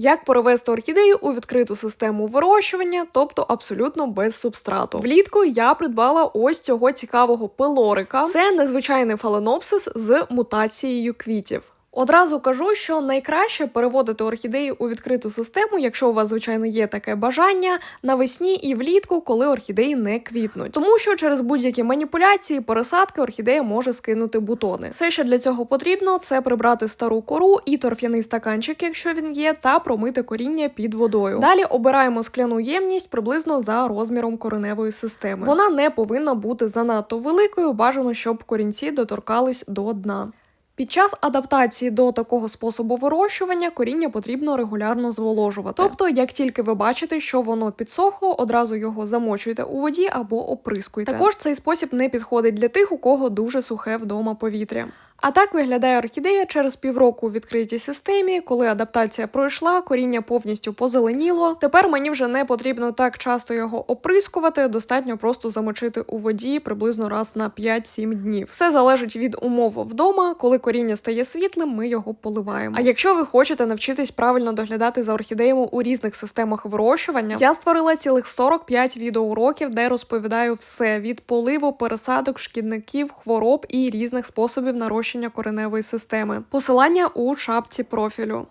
Як перевести орхідею у відкриту систему вирощування, тобто абсолютно без субстрату. Влітку я придбала ось цього цікавого пилорика. Це незвичайний фаленопсис з мутацією квітів. Одразу кажу, що найкраще переводити орхідеї у відкриту систему, якщо у вас, звичайно, є таке бажання навесні і влітку, коли орхідеї не квітнуть. Тому що через будь-які маніпуляції, пересадки орхідея може скинути бутони. Все, що для цього потрібно, це прибрати стару кору і торф'яний стаканчик, якщо він є, та промити коріння під водою. Далі обираємо скляну ємність приблизно за розміром кореневої системи. Вона не повинна бути занадто великою, бажано, щоб корінці доторкались до дна. Під час адаптації до такого способу вирощування коріння потрібно регулярно зволожувати. Тобто, як тільки ви бачите, що воно підсохло, одразу його замочуйте у воді або оприскуйте. Також цей спосіб не підходить для тих, у кого дуже сухе вдома повітря. А так виглядає орхідея через півроку у відкритій системі, коли адаптація пройшла, коріння повністю позеленіло. Тепер мені вже не потрібно так часто його оприскувати, достатньо просто замочити у воді приблизно раз на 5-7 днів. Все залежить від умов вдома. Коли коріння стає світлим, ми його поливаємо. А якщо ви хочете навчитись правильно доглядати за орхідеями у різних системах вирощування, я створила цілих 45 відеоуроків, де розповідаю все від поливу, пересадок, шкідників, хвороб і різних способів нарощення кореневої системи. Посилання у шапці профілю.